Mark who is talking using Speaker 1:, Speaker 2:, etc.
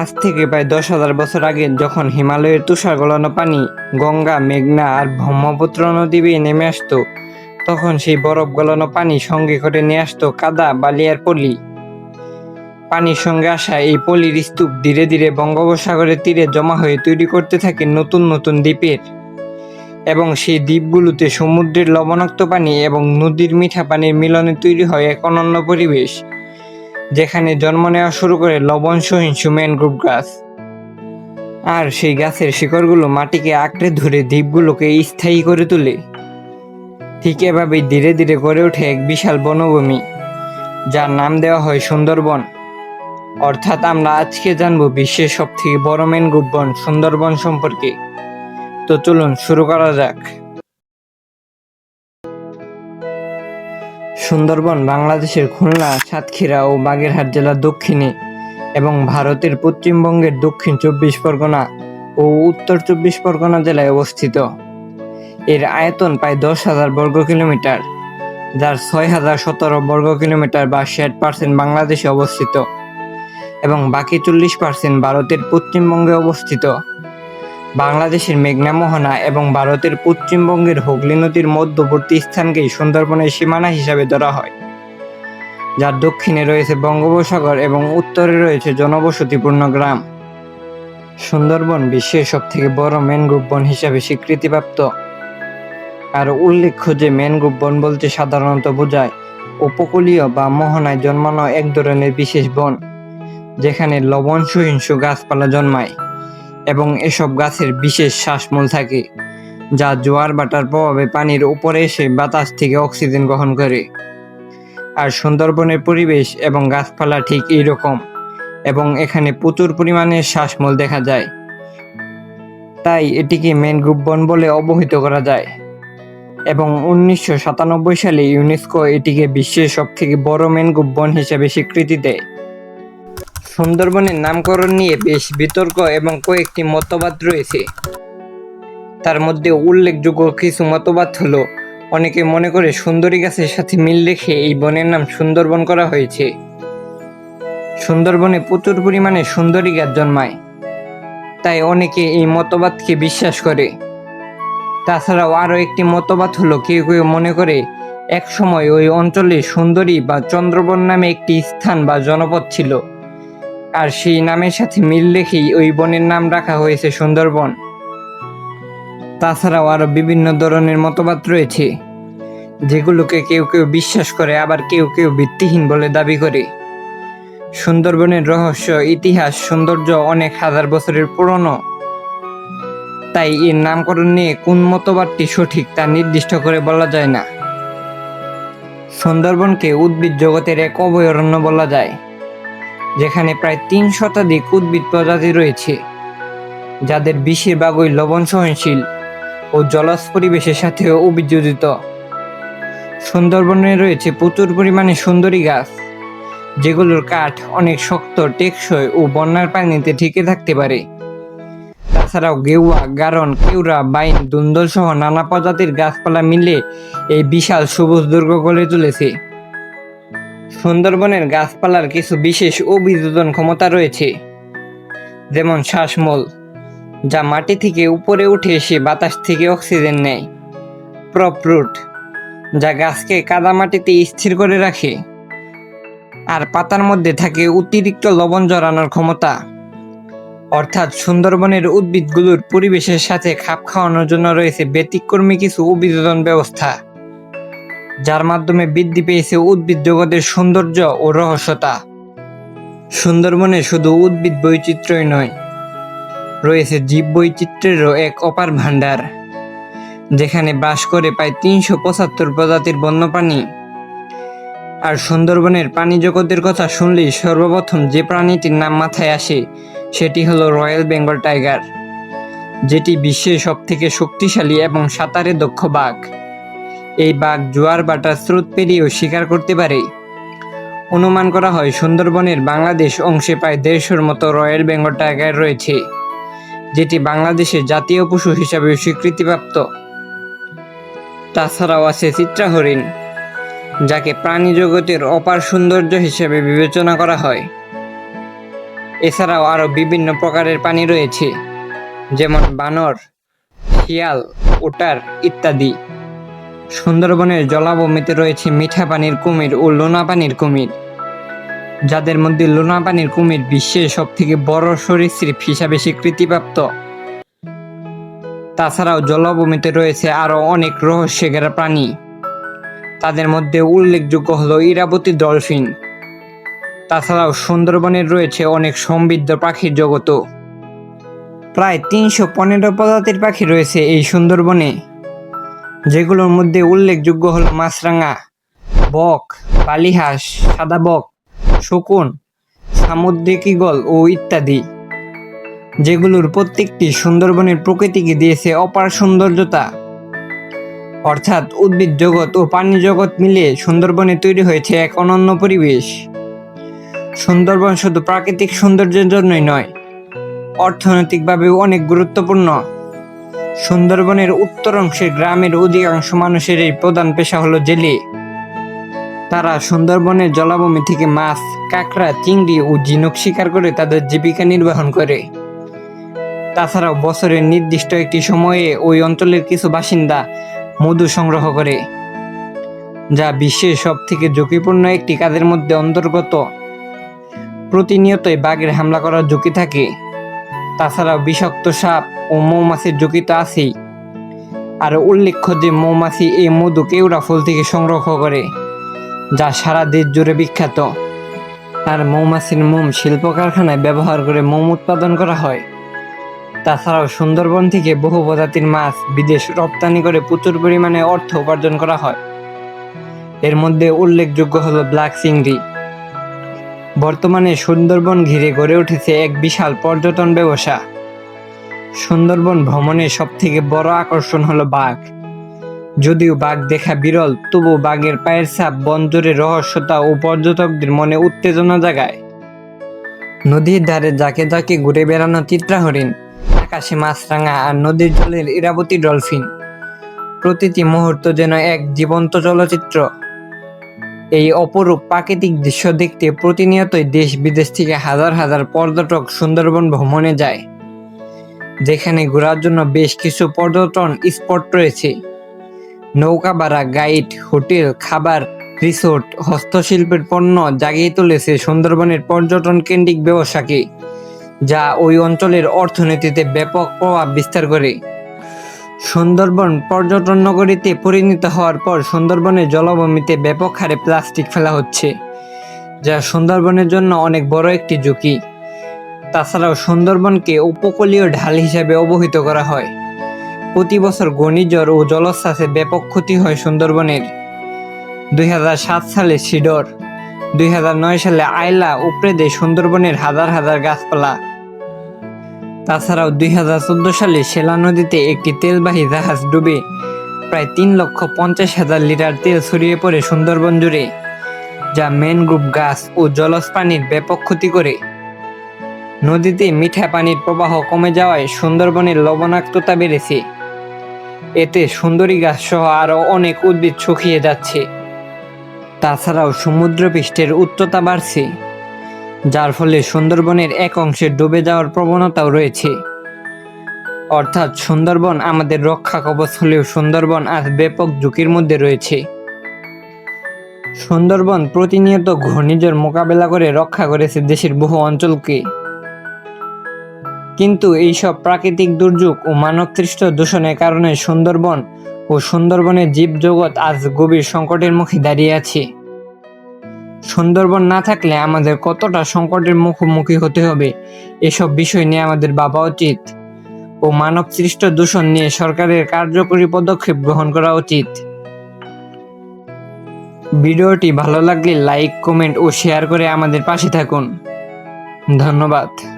Speaker 1: আজ থেকে প্রায় দশ হাজার বছর আগে যখন হিমালয়ের তুষার গলানো পানি গঙ্গা, মেঘনা আর ব্রহ্মপুত্র নদী বেয়ে নেমে আসতো, তখন সেই বরফ গলানো পানি সঙ্গে করে নিয়ে আসতো কাদা বালিয়ার পলি। পানির সঙ্গে আসা এই পলির স্তূপ ধীরে ধীরে বঙ্গোপসাগরের তীরে জমা হয়ে তৈরি করতে থাকে নতুন নতুন দ্বীপের। এবং সেই দ্বীপগুলোতে সমুদ্রের লবণাক্ত পানি এবং নদীর মিঠা পানির মিলনে তৈরি হয় এক অনন্য পরিবেশ। যেখানে জন্ম নেওয়া শুরু করে লবণ, সহিংসু ম্যানগ্রোভ গাছ। আর সেই গাছের শিকড়গুলো মাটিকে আঁকড়ে ধরে দ্বীপগুলোকে স্থায়ী করে তোলে। ঠিক এভাবেই ধীরে ধীরে গড়ে ওঠে এক বিশাল বনভূমি, যার নাম দেওয়া হয় সুন্দরবন। অর্থাৎ আমরা আজকে জানব বিশ্বের সবথেকে বড় ম্যানগ্রোভ বন সুন্দরবন সম্পর্কে। তো চলুন শুরু করা যাক। সুন্দরবন বাংলাদেশের খুলনা, সাতক্ষীরা ও বাগেরহাট জেলার দক্ষিণে এবং ভারতের পশ্চিমবঙ্গের দক্ষিণ চব্বিশ পরগনা ও উত্তর চব্বিশ পরগনা জেলায় অবস্থিত। এর আয়তন প্রায় দশ হাজার বর্গ কিলোমিটার, যার ছয় হাজার সতেরো বর্গ কিলোমিটার বা ষাট পার্সেন্ট বাংলাদেশে অবস্থিত এবং বাকি চল্লিশ পার্সেন্ট ভারতের পশ্চিমবঙ্গে অবস্থিত। বাংলাদেশের মেঘনা মোহনা এবং ভারতের পশ্চিমবঙ্গের হুগলি নদীর মধ্যবর্তী স্থানকেই সুন্দরবনের সীমানা হিসাবে ধরা হয়। যার দক্ষিণে রয়েছে বঙ্গোপসাগর এবং উত্তরে রয়েছে জনবসতিপূর্ণ গ্রাম। সুন্দরবন বিশ্বের সবথেকে বড় ম্যানগ্রোভ বন হিসাবে স্বীকৃতিপ্রাপ্ত। আর উল্লেখ্য যে ম্যানগ্রোভ বন বলতে সাধারণত বোঝায় উপকূলীয় বা মোহনায় জন্মানো এক ধরনের বিশেষ বন, যেখানে লবণ সহিংসু গাছপালা জন্মায়। এবং এসব গাছের বিশেষ শ্বাসমূল থাকে, যা জোয়ার বাটার প্রভাবে পানির উপরে এসে বাতাস থেকে অক্সিজেন গ্রহণ করে। আর সুন্দরবনের পরিবেশ এবং গাছপালা ঠিক এইরকম, এবং এখানে প্রচুর পরিমাণে শ্বাসমূল দেখা যায়। তাই এটিকে ম্যানগ্রোভ বন বলে অবহিত করা যায়। এবং উনিশশো সাতানব্বই সালে ইউনেস্কো এটিকে বিশ্বের সবথেকে বড় ম্যানগ্রোভ বন হিসেবে স্বীকৃতি দেয়। সুন্দরবনের নামকরণ নিয়ে বেশ বিতর্ক এবং কয়েকটি মতবাদ রয়েছে। তার মধ্যে উল্লেখযোগ্য কিছু মতবাদ হলো, অনেকে মনে করে সুন্দরী গাছের সাথে মিল রেখে এই বনের নাম সুন্দরবন করা হয়েছে। সুন্দরবনে প্রচুর পরিমাণে সুন্দরী গাছ জন্মায়, তাই অনেকে এই মতবাদকে বিশ্বাস করে। তাছাড়াও আরও একটি মতবাদ হলো, কেউ কেউ মনে করে এক সময় ওই অঞ্চলে সুন্দরী বা চন্দ্রবন নামে একটি স্থান বা জনপদ ছিল। আর সেই নামের সাথে মিল রেখেই ওই বনের নাম রাখা হয়েছে সুন্দরবন। তাছাড়াও আরও বিভিন্ন ধরনের মতবাদ রয়েছে, যেগুলোকে কেউ কেউ বিশ্বাস করে, আবার কেউ কেউ ভিত্তিহীন বলে দাবি করে। সুন্দরবনের রহস্য, ইতিহাস, সৌন্দর্য অনেক হাজার বছরের পুরনো। তাই এর নামকরণ নিয়ে কোন মতবাদটি সঠিক তা নির্দিষ্ট করে বলা যায় না। সুন্দরবনকে উদ্ভিদ জগতের এক অভয়ারণ্য বলা যায়। যেখানে প্রায় তিন শতাধিক উদ্ভিদ প্রজাতি রয়েছে, যাদের বেশিরভাগই লবণ সহনশীল ও জলজ পরিবেশের সাথে অভিযোজিত। সুন্দরবনে রয়েছে প্রচুর পরিমাণে সুন্দরী গাছ, যেগুলোর কাঠ অনেক শক্ত, টেকসই ও বন্যার পানিতে টিকে থাকতে পারে। তাছাড়াও গেউয়া, গারন কেউরা বাইন দুন্দল সহ নানা প্রজাতির গাছপালা মিলে এই বিশাল সবুজ দুর্গ গড়ে তুলেছে। সুন্দরবনের গাছপালার কিছু বিশেষ অভিযোজন ক্ষমতা রয়েছে। যেমন শ্বাসমূল, যা মাটি থেকে উপরে উঠে এসে বাতাস থেকে অক্সিজেন নেয়। প্রপরুট যা গাছকে কাদা মাটিতে স্থির করে রাখে। আর পাতার মধ্যে থাকে অতিরিক্ত লবণ জড়ানোর ক্ষমতা। অর্থাৎ সুন্দরবনের উদ্ভিদগুলোর পরিবেশের সাথে খাপ খাওয়ানোর জন্য রয়েছে ব্যতিক্রমী কিছু অভিযোজন ব্যবস্থা। যার মাধ্যমে বৃদ্ধি পেয়েছে উদ্ভিদ জগতের সৌন্দর্য ও রহস্যতা। সুন্দরবনে শুধু উদ্ভিদ বৈচিত্র্যই নয়, রয়েছে জীব বৈচিত্র্যেরও এক অপার ভাণ্ডার, যেখানে বাস করে প্রায় তিনশো পঁচাত্তর প্রজাতির বন্যপ্রাণী। আর সুন্দরবনের প্রাণী জগতের কথা শুনলেই সর্বপ্রথম যে প্রাণীটির নাম মাথায় আসে, সেটি হলো রয়্যাল বেঙ্গল টাইগার, যেটি বিশ্বের সবথেকে শক্তিশালী এবং সাঁতারে দক্ষ বাঘ। এই বাঘ জোয়ার বাটার স্রোত পেরিয়েও শিকার করতে পারে। অনুমান করা হয়, সুন্দরবনের বাংলাদেশ অংশে প্রায় দেড়শোর মতো রয়্যাল বেঙ্গল টাইগার রয়েছে, যেটি বাংলাদেশের জাতীয় পশু হিসাবে স্বীকৃতিপ্রাপ্ত। তাছাড়াও আছে চিত্রা হরিণ যাকে প্রাণী জগতের অপার সৌন্দর্য হিসেবে বিবেচনা করা হয়। এছাড়াও আরও বিভিন্ন প্রকারের পানি রয়েছে, যেমন বানর, শিয়াল, ওটার ইত্যাদি। সুন্দরবনের জলাভূমিতে রয়েছে মিঠা পানির কুমির ও লোনা পানির কুমির, যাদের মধ্যে লোনা পানির কুমির বিশ্বের সব থেকে বড় সরীসৃপ হিসাবে স্বীকৃতিপ্রাপ্ত। তাছাড়াও জলাভূমিতে রয়েছে আরও অনেক রহস্য ঘেরা প্রাণী। তাদের মধ্যে উল্লেখযোগ্য হল ইরাবতী ডলফিন। তাছাড়াও সুন্দরবনের রয়েছে অনেক সমৃদ্ধ পাখির জগতও প্রায় তিনশো পনেরো প্রজাতির পাখি রয়েছে এই সুন্দরবনে। যেগুলোর মধ্যে উল্লেখযোগ্য হল মাছরাঙা, বক, বালিহাঁস, সাদা বক, শকুন, সামুদ্রিক ঈগল ও ইত্যাদি। যেগুলোর প্রত্যেকটি সুন্দরবনের প্রকৃতিকে দিয়েছে অপার সৌন্দর্যতা। অর্থাৎ উদ্ভিদ জগৎ ও প্রাণী জগৎ মিলিয়ে সুন্দরবনে তৈরি হয়েছে এক অনন্য পরিবেশ। সুন্দরবন শুধু প্রাকৃতিক সৌন্দর্যের জন্যই নয়, অর্থনৈতিকভাবেও অনেক গুরুত্বপূর্ণ। সুন্দরবনের উত্তর অংশের গ্রামের অধিকাংশ মানুষের এই প্রধান পেশা হলো জেলে। তারা সুন্দরবনের জলাভূমি থেকে মাছ, কাঁকড়া, চিংড়ি ও ঝিনুক শিকার করে তাদের জীবিকা নির্বাহন করে। তাছাড়াও বছরের নির্দিষ্ট একটি সময়ে ওই অঞ্চলের কিছু বাসিন্দা মধু সংগ্রহ করে, যা বিশ্বের সব থেকে ঝুঁকিপূর্ণ একটি কাজের মধ্যে অন্তর্গত। প্রতিনিয়তই বাঘের হামলা করার ঝুঁকি থাকে। তাছাড়াও বিষাক্ত সাপ ও মৌমাছির ঝুঁকি তো আছেই। আর উল্লেখ্য যে মৌমাছি এই মধু কেউড়া ফুল থেকে সংগ্রহ করে, যা সারা দেশ জুড়ে বিখ্যাত। আর মৌমাছির মোম শিল্প কারখানায় ব্যবহার করে মোম উৎপাদন করা হয়। তাছাড়াও সুন্দরবন থেকে বহু প্রজাতির মাছ বিদেশ রপ্তানি করে প্রচুর পরিমাণে অর্থ উপার্জন করা হয়। এর মধ্যে উল্লেখযোগ্য হলো ব্ল্যাক চিংড়ি বর্তমানে সুন্দরবন ঘিরে গড়ে উঠেছে এক বিশাল পর্যটন ব্যবসা। সুন্দরবন ভ্রমণের সব থেকে বড় আকর্ষণ হলো বাঘ। যদিও বাঘ দেখা বিরল, তবু বাঘের পায়ের ছাপ বন্দরে রহস্যতা ও পর্যটকদের মনে উত্তেজনা জাগায়। নদীর ধারে যাকে যাকে ঘুরে বেড়ানো চিত্রা হরিণ আকাশে মাছরাঙা আর নদীর জলের ইরাবতী ডলফিন। প্রতিটি মুহূর্ত যেন এক জীবন্ত চলচ্চিত্র। এই অপরূপ প্রাকৃতিক দৃশ্য দেখতে প্রতিনিয়তই দেশ বিদেশ থেকে হাজার হাজার পর্যটক সুন্দরবন ভ্রমণে যায়। যেখানে ঘোরার জন্য বেশ কিছু পর্যটন স্পট রয়েছে। নৌকা ভাড়া গাইড, হোটেল, খাবার, রিসোর্ট, হস্তশিল্পের পণ্য জাগিয়ে তুলেছে সুন্দরবনের পর্যটন কেন্দ্রিক ব্যবসাকে, যা ওই অঞ্চলের অর্থনীতিতে ব্যাপক প্রভাব বিস্তার করে। সুন্দরবন পর্যটন নগরীতে পরিণত হওয়ার পর সুন্দরবনের জলভূমিতে ব্যাপক হারে প্লাস্টিক ফেলা হচ্ছে, যা সুন্দরবনের জন্য অনেক বড় একটি ঝুঁকি। তাছাড়াও সুন্দরবনকে উপকূলীয় ঢাল হিসাবে অবহিত করা হয়। প্রতি বছর ঘূর্ণিঝড় ও জলোচ্ছ্বাসে ব্যাপক ক্ষতি হয় সুন্দরবনের। দুই হাজার সাত সালে সিডর, দুই হাজার নয় সালে আয়লা উপড়ে দেয় সুন্দরবনের হাজার হাজার গাছপালা তাছাড়াও দুই হাজার চোদ্দ সালে সেলা নদীতে একটি তেলবাহী জাহাজ ডুবে প্রায় তিন লক্ষ পঞ্চাশ হাজার লিটার তেল ছড়িয়ে পড়ে সুন্দরবন জুড়ে, যা ম্যানগ্রোভ গাছ ও জলজ প্রাণীর ব্যাপক ক্ষতি করে। নদীতে মিঠা পানির প্রবাহ কমে যাওয়ায় সুন্দরবনের লবণাক্ততা বেড়েছে। এতে সুন্দরী গাছ সহ আরও অনেক উদ্ভিদ শুকিয়ে যাচ্ছে। তাছাড়াও সমুদ্রপৃষ্ঠের উচ্চতা বাড়ছে। যার ফলে সুন্দরবনের এক অংশে ডুবে যাওয়ার প্রবণতাও রয়েছে। অর্থাৎ সুন্দরবন আমাদের রক্ষা কবচ হলেও সুন্দরবন আজ ব্যাপক ঝুঁকির মধ্যে রয়েছে। সুন্দরবন প্রতিনিয়ত ঘূর্ণিঝড় মোকাবেলা করে রক্ষা করেছে দেশের বহু অঞ্চলকে। কিন্তু এইসব প্রাকৃতিক দুর্যোগ ও মানবসৃষ্ট দূষণের কারণে সুন্দরবন ও সুন্দরবনের জীবজগৎ আজ গভীর সংকটের মুখে দাঁড়িয়ে আছে। সুন্দরবন না থাকলে আমাদের কতটা সংকটের মুখোমুখি হতে হবে? এসব বিষয় নিয়ে আমাদের ভাবা উচিত। ও মানব সৃষ্ট দূষণ নিয়ে সরকারের কার্যকরী পদক্ষেপ গ্রহণ করা উচিত। ভিডিওটি ভালো লাগলে লাইক, কমেন্ট ও শেয়ার করে আমাদের পাশে থাকুন। ধন্যবাদ।